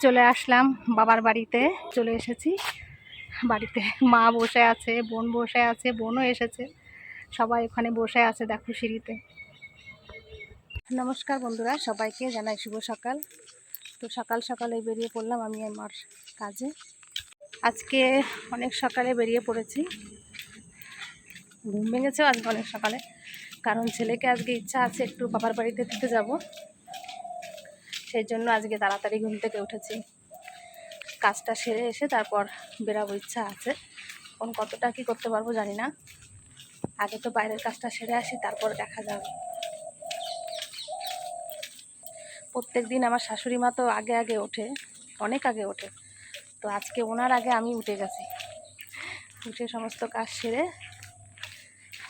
চলে আসলাম বাবার বাড়িতে, চলে এসেছি। বাড়িতে মা বসে আছে, বোন বসে আছে, বোনও এসেছে। সবাই ওখানে বসে আছে দেখো সিঁড়িতে। নমস্কার বন্ধুরা, সবাইকে জানাই শুভ সকাল। তো সকাল সকালে বেরিয়ে পড়লাম আমি আমার কাজে। আজকে অনেক সকালে বেরিয়ে পড়েছি। ঘুম ভেঙেছেও আজকে অনেক সকালে। কারণ ছেলেকে আজকে ইচ্ছা আছে একটু বাবার বাড়িতে দিতে যাব। সেই জন্য আজকে তাড়াতাড়ি ঘুম থেকে উঠেছি। কাজটা সেরে এসে তারপর বেরাবো, ইচ্ছা আছে। কোন কতটা কি করতে পারব জানি না। আগে তো বাইরের কাজটা সেরে আসি, তারপর দেখা যাবে। প্রত্যেক দিন আমার শাশুড়ি মা তো আগে আগে ওঠে, অনেক আগে ওঠে। তো আজকে ওনার আগে আমি উঠে গেছি। উঠে সমস্ত কাজ সেরে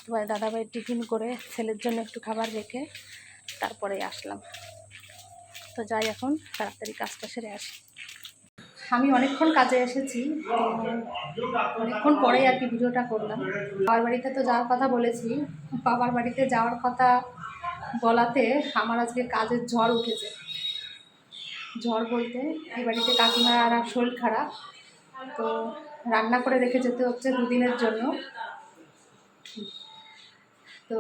তোমার দাদাভাই টিফিন করে ছেলের জন্য একটু খাবার রেখে তারপরে আসলাম। তো যাই এখন তাড়াতাড়ি কাজটা সেরে আসি। আমি অনেকক্ষণ কাজে এসেছি, অনেকক্ষণ পরেই আর কি ভিডিওটা করলাম। বাবার বাড়িতে তো যাওয়ার কথা বলেছি, বাবার বাড়িতে যাওয়ার কথা বলাতে আমার আজকে কাজের ঝড় উঠেছে। ঝড় বলতে এই বাড়িতে কাকিমার আর শরীর খারাপ, তো রান্না করে রেখে যেতে হচ্ছে দুদিনের জন্য। তো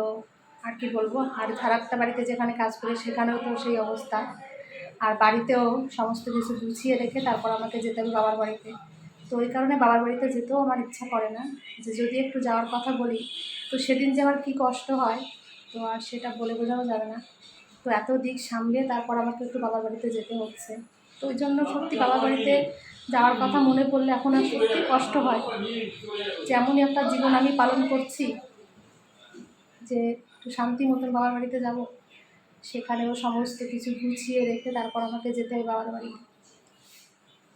আর কি বলব, আর খারাপটা বাড়িতে যেখানে কাজ করি সেখানেও তো সেই অবস্থা। আর বাড়িতেও সমস্ত কিছু গুছিয়ে রেখে তারপর আমাকে যেতে হবে বাবার বাড়িতে। তো ওই কারণে বাবার বাড়িতে যেতেও আমার ইচ্ছা করে না যে যদি একটু যাওয়ার কথা বলি, তো সেদিন যে আমার কী কষ্ট হয়, তো আর সেটা বলে বোঝানো যাবে না। তো এত দিক সামলে তারপর আমাকে একটু বাবার বাড়িতে যেতে হচ্ছে। তো ওই জন্য সত্যি বাবার বাড়িতে যাওয়ার কথা মনে পড়লে এখন আর সত্যি কষ্ট হয়। যেমনই একটা জীবন আমি পালন করছি, যে একটু শান্তি মতন বাবার বাড়িতে যাব। সেখানেও সমস্ত কিছু গুছিয়ে রেখে তারপর আমাকে যেতে হয় বাবার বাড়ি।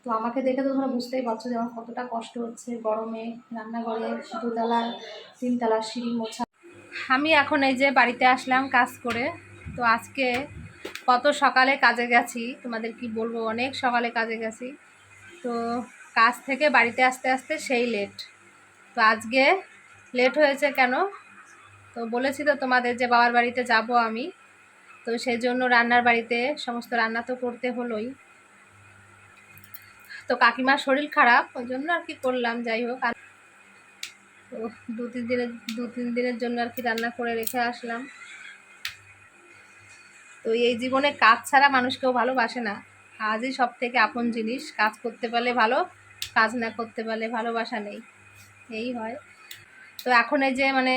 তো আমাকে দেখে তো তোমরা বুঝতেই পারছ যে আমার কতটা কষ্ট হচ্ছে। গরমে রান্নাঘরে দুতলা তিনতলা সিঁড়ি মোছা। আমি এখন এই যে বাড়িতে আসলাম কাজ করে। তো আজকে কত সকালে কাজে গেছি, তোমাদের কি বলব, অনেক সকালে কাজে গেছি। তো কাজ থেকে বাড়িতে আসতে আসতে সেই লেট তো আজকে লেট হয়েছে কেন? তো বলেছি তো তোমাদের যে বাবার বাড়িতে যাব আমি। তো সেই জন্য রান্নার বাড়িতে সমস্ত রান্না তো করতে হলোই। তো কাকিমার শরীর খারাপ, ওই জন্য আর কি করলাম, যাই হোক। তো দু তিন দিনের, দু তিন দিনের জন্য আর কি রান্না করে রেখে আসলাম। তো এই জীবনে কাজ ছাড়া মানুষ কেউ ভালোবাসে না। কাজই সব থেকে আপন জিনিস। কাজ করতে পারলে ভালো, কাজ না করতে পারলে ভালোবাসা নেই। এই হয়। তো এখন এই যে মানে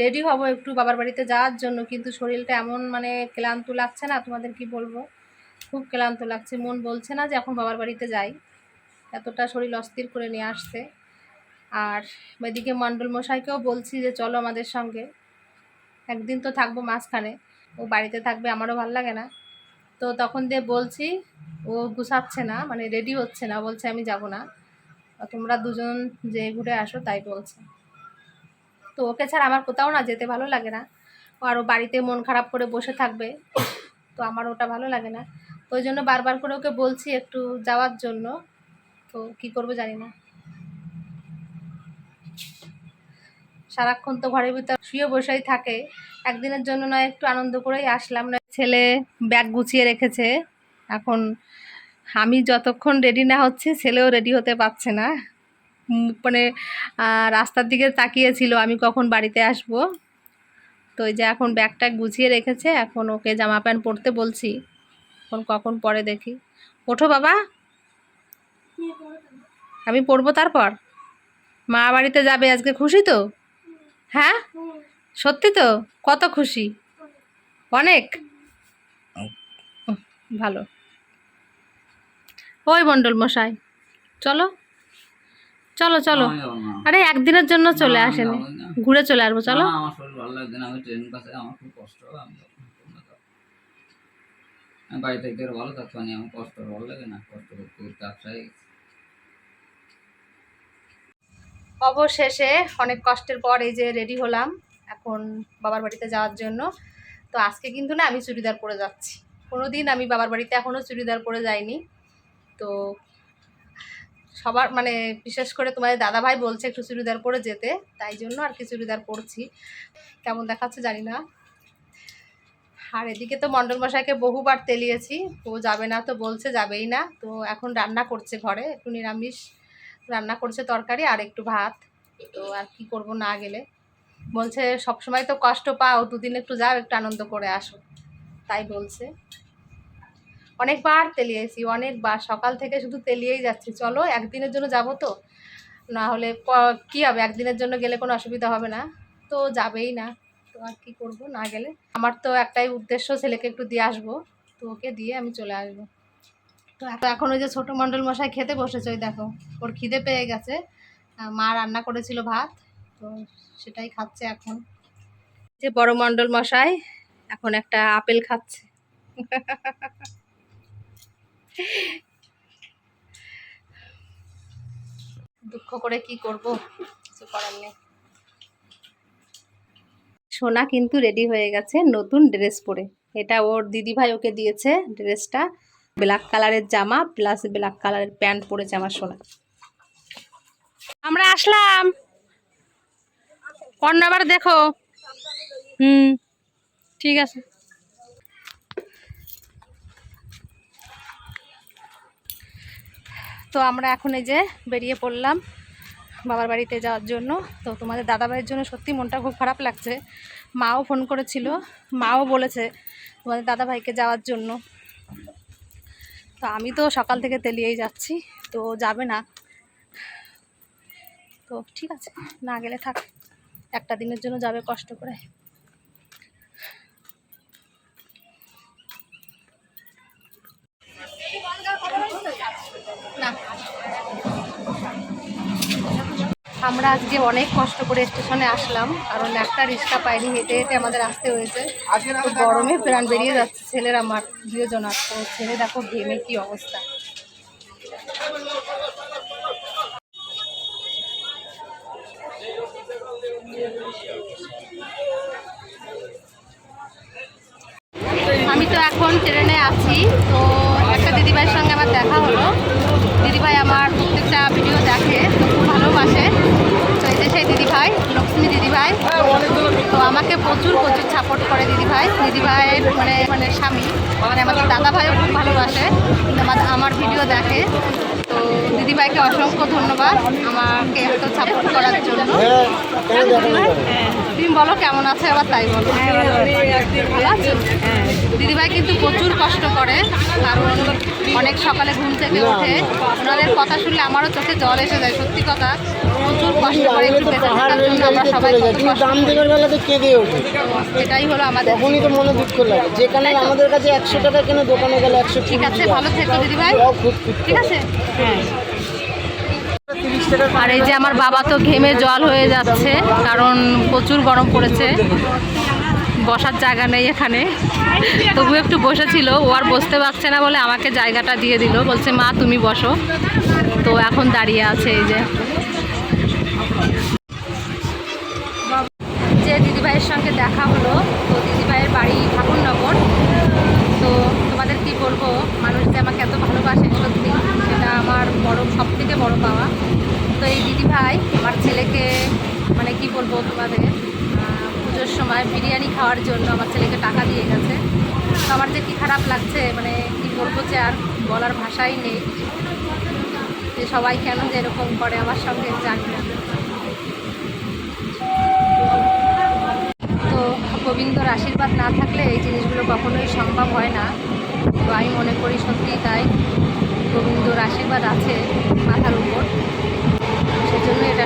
রেডি হব একটু বাবার বাড়িতে যাওয়ার জন্য, কিন্তু শরীরটা এমন মানে ক্লান্ত লাগছে না? তোমাদের কি বলব? খুব ক্লান্ত লাগছে। মন বলছে না যে এখন বাবার বাড়িতে যাই। এতটা শরীর অস্থির করে নিয়ে আসছে। আর এদিকে মণ্ডল মশাইকেও বলছি যে চলো আমাদের সঙ্গে। একদিন তো থাকব মাঝখানে। ও বাড়িতে থাকবে আমারও ভালো লাগে না। তো তখন দিয়ে বলছি, ও গুছাচ্ছে না মানে রেডি হচ্ছে না। বলছে আমি যাব না। তোমরা দুজন যে ঘুরে আসো তাই বলছে। তো ওকে ছাড়া আমার কোথাও না যেতে ভালো লাগে না। আরও বাড়িতে মন খারাপ করে বসে থাকবে, তো আমার ওটা ভালো লাগে না। ওই জন্য বারবার করে ওকে বলছি একটু যাওয়ার জন্য, তো কি করব জানি না। সারাক্ষণ তো ঘরের ভিতর শুয়ে বসেই থাকে। একদিনের জন্য নয় একটু আনন্দ করেই আসলাম। না ছেলে ব্যাগ গুছিয়ে রেখেছে। এখন আমি যতক্ষণ রেডি না হচ্ছে, ছেলেও রেডি হতে পারছে না। মানে রাস্তার দিকে তাকিয়েছিল আমি কখন বাড়িতে আসব? তো ওই যে এখন ব্যাগটা গুছিয়ে রেখেছে এখন ওকে জামা প্যান্ট পরতে বলছি এখন কখন পরে দেখি। ওঠো বাবা। আমি পরবো তারপর? মা বাড়িতে যাবে আজকে খুশি তো? হ্যাঁ? সত্যি তো? কত খুশি? অনেক? ভালো। ওই মণ্ডল মশাই চলো। চলো চলো। আরে একদিনের জন্য চলে আসেনি। ঘুরে চলে আসব চলো। আমার শরীর ভালো লাগছে না আমি ট্রেন কাছে আমার খুব কষ্ট আমি যাব না, তোমরা যাও। আমি বাড়ি থেকে ভালো থাকতে পারি আমার কষ্ট ভালো লাগে না কষ্ট করতে করতে আপসাই অবশেষে অনেক কষ্টের পর এই যে রেডি হলাম এখন বাবার বাড়িতে যাওয়ার জন্য। তো আজকে কিন্তু না আমি চুড়িদার পরে যাচ্ছি। কোনো দিন আমি বাবার বাড়িতে এখনও চুড়িদার পরে যাইনি। তো সবার মানে বিশেষ করে তোমাদের দাদাভাই বলছে একটু চুড়িদার পরে যেতে, তাই জন্য আর কি চুড়িদার পরছি। কেমন দেখাচ্ছে জানি না। আর এদিকে তো মণ্ডল মশাইকে বহুবার তেলিয়েছি, ও যাবে না তো বলছে যাবেই না। তো এখন রান্না করছে ঘরে, একটু নিরামিষ রান্না করছে তরকারি আর একটু ভাত। তো আর কি করব না গেলে। বলছে সব সময় তো কষ্ট পাও, দুদিন একটু যাও, একটু আনন্দ করে আসো। তাই বলছে। অনেকবার তেলিয়েছি, অনেকবার। সকাল থেকে শুধু তেলিয়েই যাচ্ছি। চলো, একদিনের জন্য যাব তো? না হলে ক- হবে? একদিনের জন্য গেলে কোনো অসুবিধা হবে না। তো যাবেই না। তো আর কী করব না গেলে? আমার তো একটাই উদ্দেশ্য, ছেলেকে একটু দিয়ে আসব। তো ওকে দিয়ে আমি চলে আসব। তো এখন ওই যে ছোটো মণ্ডল মশাই খেতে বসেছে, ওই দেখো। ওর খিদে পেয়ে গেছে। মা রান্না করেছিল ভাত। তো সেটাই খাচ্ছে এখন। যে বড় মণ্ডল মশাই, এখন একটা আপেল খাচ্ছে। দুঃখ করে কি করব? কিছু করার নেই। সোনা কিন্তু রেডি হয়ে গেছে নতুন ড্রেস পরে। এটা ওর দিদিভাই ওকে দিয়েছে ড্রেসটা ব্ল্যাক কালারের জামা প্লাস ব্ল্যাক কালারের প্যান্ট পরেছে আমার সোনা। আমরা আসলাম। অন্য আবার দেখো। হুম, ঠিক আছে। তো আমরা এখন এই যে বেরিয়ে পড়লাম বাবার বাড়িতে যাওয়ার জন্য। তো তোমাদের দাদাভাইয়ের জন্য সত্যি মনটা খুব খারাপ লাগছে। মাও ফোন করেছিল, মাও বলেছে তোমাদের দাদাভাইকে যাওয়ার জন্য। তো আমি তো সকাল থেকে তেলিয়েই যাচ্ছি, তো যাবে না। তো ঠিক আছে, না গেলে থাক। একটা দিনের জন্য যাবে কষ্ট করে। আমরা আজকে অনেক কষ্ট করে স্টেশনে আসলাম কারণ একটা রিক্সা পাইনি হেঁটে হেঁটে আমাদের আসতে হয়েছে। গরমে প্রাণ বেরিয়ে যাচ্ছে ছেলের আমার দুজনার তো ছেলে দেখো ঘেমে কি অবস্থা। আমি তো এখন ট্রেনে আছি তো একটা দিদিভাইয়ের সঙ্গে আমার দেখা হলো। দিদিভাই আমার প্রত্যেকটা ভিডিও দেখে তো খুব ভালোবাসে। দিদিভাই, লক্ষ্মী দিদিভাই। তো আমাকে প্রচুর প্রচুর সাপোর্ট করে দিদিভাই। দিদিভাইয়ের মানে মানে স্বামী। মানে আমাদের দাদাভাইও খুব ভালোবাসে। আমার আমার ভিডিও দেখে। তো দিদিভাইকে অসংখ্য ধন্যবাদ আমাকে এত সাপোর্ট করার জন্য। হ্যাঁ, তুমি বলো কেমন আছে? আবার তাই বলো। ভালো আছো? দিদিভাই কিন্তু প্রচুর কষ্ট করে কারণ অনেক সকালে ঘুম থেকে ওঠে ওনাদের কথা শুনলে আমারও চোখে জল এসে যায় সত্যি কথা। প্রচুর কষ্ট করে একটু বেঁচে থাকার জন্য আমরা সবাই কত দাম করি। বেলাতে কেঁদে ওঠে? এটাই হলো আমাদের তখনই তো মনে দুঃখ লাগে যেখানে আমাদের কাছে একশো টাকা কেন দোকানে গেলে একশো ঠিক আছে ভালো থেকো দিদিভাই। ঠিক আছে? টাকা আর এই যে আমার বাবা তো ঘেমে জল হয়ে যাচ্ছে, কারণ প্রচুর গরম পড়েছে। বসার জায়গা নেই এখানে। তবু একটু বসেছিল, ও আর বসতে পারছে না বলে আমাকে জায়গাটা দিয়ে দিল। বলছে, মা, তুমি বসো। তো এখন দাঁড়িয়ে আছে এই যে। যে দিদিভাইয়ের সঙ্গে দেখা হলো, তো দিদিভাইয়ের বাড়ি ঠাকুরনগর। তো তোমাদের কি বলব, মানুষ যে আমাকে এত ভালোবাসে সত্যি সেটা আমার বড় সব থেকে বড় পাওয়া। এই দিদিভাই আমার ছেলেকে মানে কি বলব তোমাদের পুজোর সময় বিরিয়ানি খাওয়ার জন্য আমার ছেলেকে টাকা দিয়ে গেছে। তো আমার যে কি খারাপ লাগছে মানে কি বলব যে আর বলার ভাষাই নেই। যে সবাই কেন যে এরকম করে, আমার সঙ্গে জানি না। তো গোবিন্দর আশীর্বাদ না থাকলে এই জিনিসগুলো কখনোই সম্ভব হয় না। তো আমি মনে করি সত্যি তাই। গোবিন্দর আশীর্বাদ আছে মাথার উপর।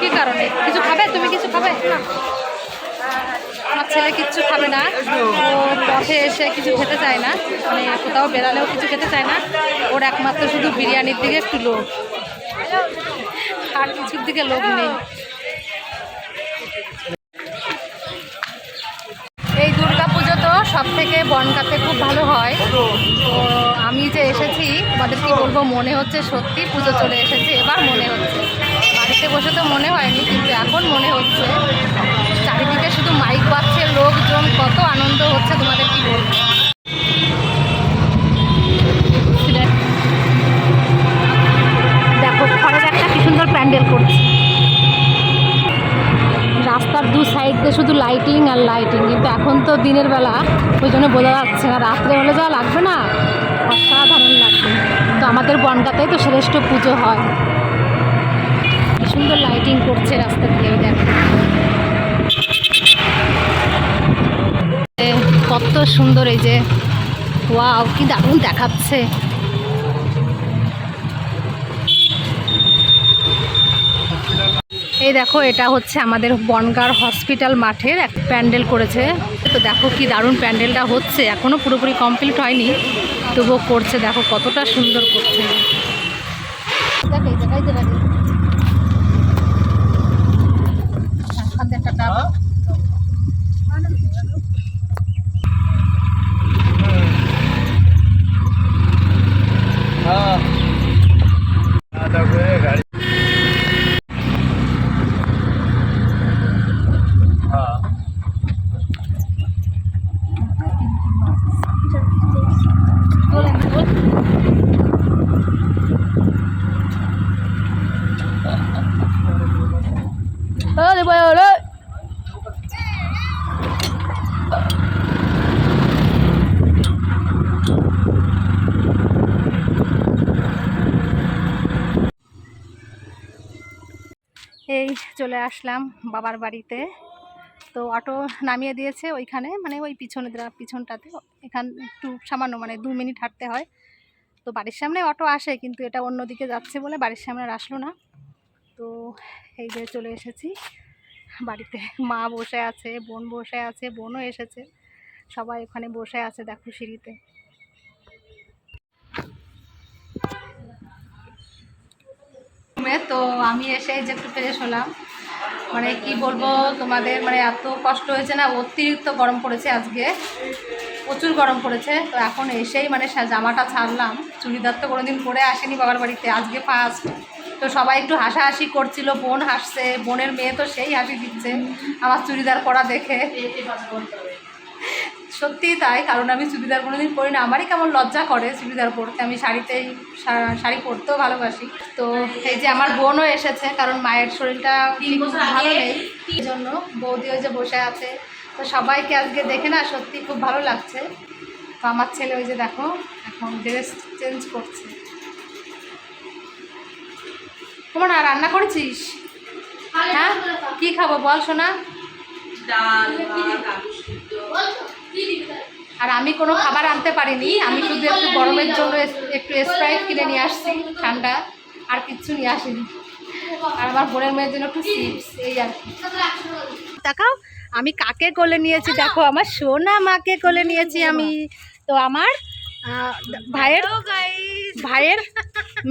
কি কারণে? কিছু খাবে? তুমি কিছু খাবে? আমার ছেলে কিচ্ছু খাবে না। ও পথে এসে কিছু খেতে চায় না। মানে কোথাও বেড়ালেও কিছু খেতে চায় না। ওর একমাত্র শুধু বিরিয়ানির দিকে একটু লোক আর কিছুর দিকে লোক নেই এই দুর্গা সব থেকে বনগাতে খুব ভালো হয়। তো আমি যে এসেছি, তোমাদের কি বলব, মনে হচ্ছে সত্যি পুজো চলে এসেছে, এবার মনে হচ্ছে। বাড়িতে বসে তো মনে হয়নি, কিন্তু এখন মনে হচ্ছে। চারিদিকে শুধু মাইক বাজছে, লোকজন কত আনন্দ হচ্ছে, তোমাদের কি বলব? দিয়ে শুধু লাইটিং আর লাইটিং কিন্তু এখন তো দিনের বেলা ওই জন্য বোঝা যাচ্ছে না। রাত্রে হলে যা লাগবে না, অসাধারণ লাগবে। তো আমাদের বনগাতেই তো শ্রেষ্ঠ পুজো হয়। কি সুন্দর লাইটিং করছে রাস্তা দিয়ে, দেখো। কত সুন্দর এই যে। ওয়াও কি দারুণ দেখাচ্ছে। এই দেখো, এটা হচ্ছে আমাদের বনগার হসপিটাল মাঠের এক প্যান্ডেল করেছে। তো দেখো কি দারুণ প্যান্ডেলটা হচ্ছে। এখনও পুরোপুরি কমপ্লিট হয়নি, তবুও করছে। দেখো কতটা সুন্দর করছে। দেখো এই জায়গায় যে দাঁড়িয়ে। এখান থেকে একটা ডাব। Ơi, quay rồi đấy. এই চলে আসলাম বাবার বাড়িতে। তো অটো নামিয়ে দিয়েছে ওইখানে মানে ওই পিছনে পিছনটাতে। এখান একটু সামান্য মানে দু মিনিট হাঁটতে হয়। তো বাড়ির সামনে অটো আসে, কিন্তু এটা অন্যদিকে যাচ্ছে বলে বাড়ির সামনে আর আসলো না। তো এই যে চলে এসেছি। বাড়িতে মা বসে আছে, বোন বসে আছে, বোনও এসেছে। সবাই ওখানে বসে আছে দেখো সিঁড়িতে। তো আমি এসে যে একটু ফ্রেশ হলাম। মানে কি বলব, তোমাদের মানে এত কষ্ট হয়েছে না, অতিরিক্ত গরম পড়েছে আজকে। প্রচুর গরম পড়েছে। তো এখন এসেই মানে জামাটা ছাড়লাম। চুড়িদার তো কোনোদিন পরে আসেনি বাবার বাড়িতে, আজকে ফার্স্ট তো সবাই একটু হাসাহাসি করছিল, বোন হাসছে, বোনের মেয়ে তো সেই হাসি দিচ্ছে, আমার চুড়িদার পরা দেখে। সত্যিই তাই কারণ আমি চুড়িদার কোনোদিন পরি না। আমারই কেমন লজ্জা করে চুড়িদার পরতে। আমি শাড়িতেই শাড়ি পরতেও ভালোবাসি। তো এই যে আমার বোনও এসেছে কারণ মায়ের শরীরটা ভালো নেই। এই জন্য বৌদিও যে বসে আছে। তো সবাইকে আজকে দেখে না সত্যি খুব ভালো লাগছে। তো আমার ছেলে ওই যে দেখো এখন ড্রেস চেঞ্জ করছে। তোমার আর রান্না করেছিস? হ্যাঁ? কি খাব বল শোনা। আর আমি কোনো খাবার আনতে পারিনি। আমি শুধু একটু গরমের জন্য একটু স্প্রাইট কিনে নিয়ে আসছি ঠান্ডা আর কিচ্ছু নিয়ে আসিনি। আর আমার বোনের মেয়ের জন্য একটু চিপস এই আর কি। দেখাও আমি কাকে কোলে নিয়েছি? দেখো আমার সোনা মাকে কোলে নিয়েছি আমি। তো আমার ভাইয়ের ভাইয়ের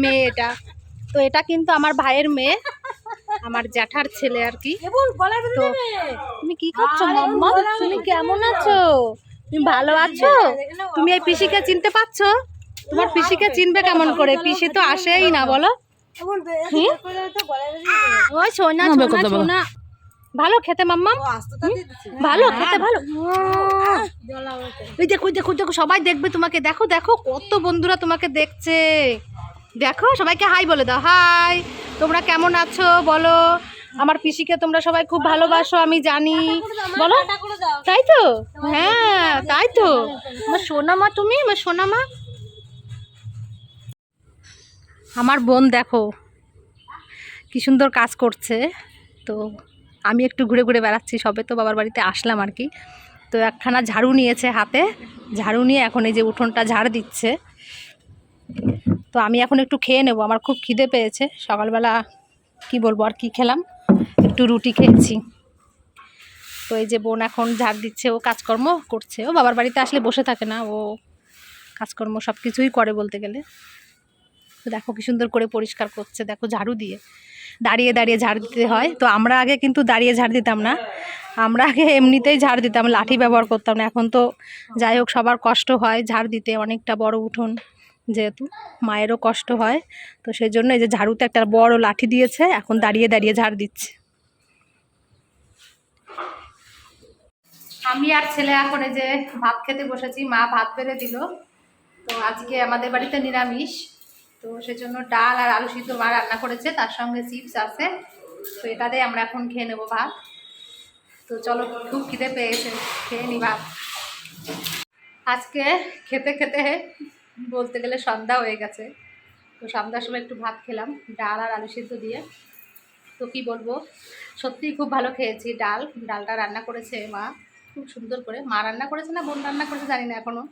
মেয়ে এটা। তো এটা কিন্তু আমার ভাইয়ের মেয়ে। আমার জ্যাঠার ছেলে আর কি। তো তুমি কি করছ মাম্মা? তুমি কেমন আছো? তুমি ভালো আছো? তুমি এই পিসিকে চিনতে পারছ? তোমার পিসিকে চিনবে কেমন করে? পিসি তো আসেই না বলো। ওই সোনা সোনা সোনা। ভালো খেতে মাম্মা? ভালো খেতে ভালো। ওই দেখো দেখো দেখো সবাই দেখবে তোমাকে। দেখো দেখো কত বন্ধুরা তোমাকে দেখছে। দেখো সবাইকে হাই বলে দাও। হাই। তোমরা কেমন আছো? বলো। আমার পিসিকে তোমরা সবাই খুব ভালোবাসো, আমি জানি। বলো। তাই তো? হ্যাঁ তাই তো। আমার সোনামা তুমি? আমার সোনামা? আমার বোন দেখো, কি সুন্দর কাজ করছে। তো আমি একটু ঘুরে ঘুরে বেড়াচ্ছি, সবে তো বাবার বাড়িতে আসলাম আর কি। তো একখানা ঝাড়ু নিয়েছে হাতে। ঝাড়ু নিয়ে এখন এই যে উঠোনটা ঝাড় দিচ্ছে। তো আমি এখন একটু খেয়ে নেব। আমার খুব খিদে পেয়েছে। সকালবেলা কি বলব, আর কি খেলাম? একটু রুটি খেয়েছি। তো এই যে বোন এখন ঝাড় দিচ্ছে, ও কাজকর্ম করছে। ও বাবার বাড়িতে আসলে বসে থাকে না। ও কাজকর্ম সব কিছুই করে বলতে গেলে। দেখো কি সুন্দর করে পরিষ্কার করছে। দেখো ঝাড়ু দিয়ে। দাঁড়িয়ে দাঁড়িয়ে ঝাড় দিতে হয়। তো আমরা আগে কিন্তু দাঁড়িয়ে ঝাড় দিতাম না। আমরা আগে এমনিতেই ঝাড় দিতাম, লাঠি ব্যবহার করতাম না। এখন তো যাই হোক, সবার কষ্ট হয় ঝাড় দিতে। অনেকটা বড় উঠোন। যেহেতু মায়েরও কষ্ট হয়, তো সেই জন্য এই যে ঝাড়ুতে একটা বড় লাঠি দিয়েছে, এখন দাঁড়িয়ে দাঁড়িয়ে ঝাড় দিচ্ছে। আমি আর ছেলে এখন এই যে ভাত খেতে বসেছি, মা ভাত বেড়ে দিল। তো আজকে আমাদের বাড়িতে নিরামিষ, তো সেজন্য ডাল আর আলু সিদ্ধ মা রান্না করেছে, তার সঙ্গে চিপস আছে। তো এটা দিয়ে আমরা এখন খেয়ে নেব ভাত। তো চলো, খুব খিদে পেয়েছে, খেয়ে নি ভাত। আজকে খেতে খেতে বলতে গেলে সন্ধ্যা হয়ে গেছে। তো সন্ধ্যার সময় একটু ভাত খেলাম, ডাল আর আলু সিদ্ধ দিয়ে। তো কি বলব, সত্যিই খুব ভালো খেয়েছি ডাল। ডালটা রান্না করেছে মা, খুব সুন্দর করে। মা রান্না করেছে না বোন রান্না করেছে জানি না এখনও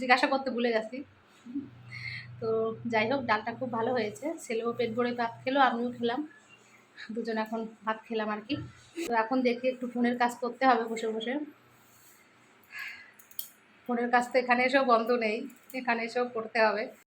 জিজ্ঞাসা করতে ভুলে গেছি। তো যাই হোক, ডালটা খুব ভালো হয়েছে। ছেলেও পেট ভরে ভাত খেলো, আমিও খেলাম। দুজন এখন ভাত খেলাম আর কি। তো এখন দেখি একটু ফোনের কাজ করতে হবে বসে বসে। ফোনের কাজ তো এখানে এসেও বন্ধ নেই। এখানে এসেও পড়তে হবে।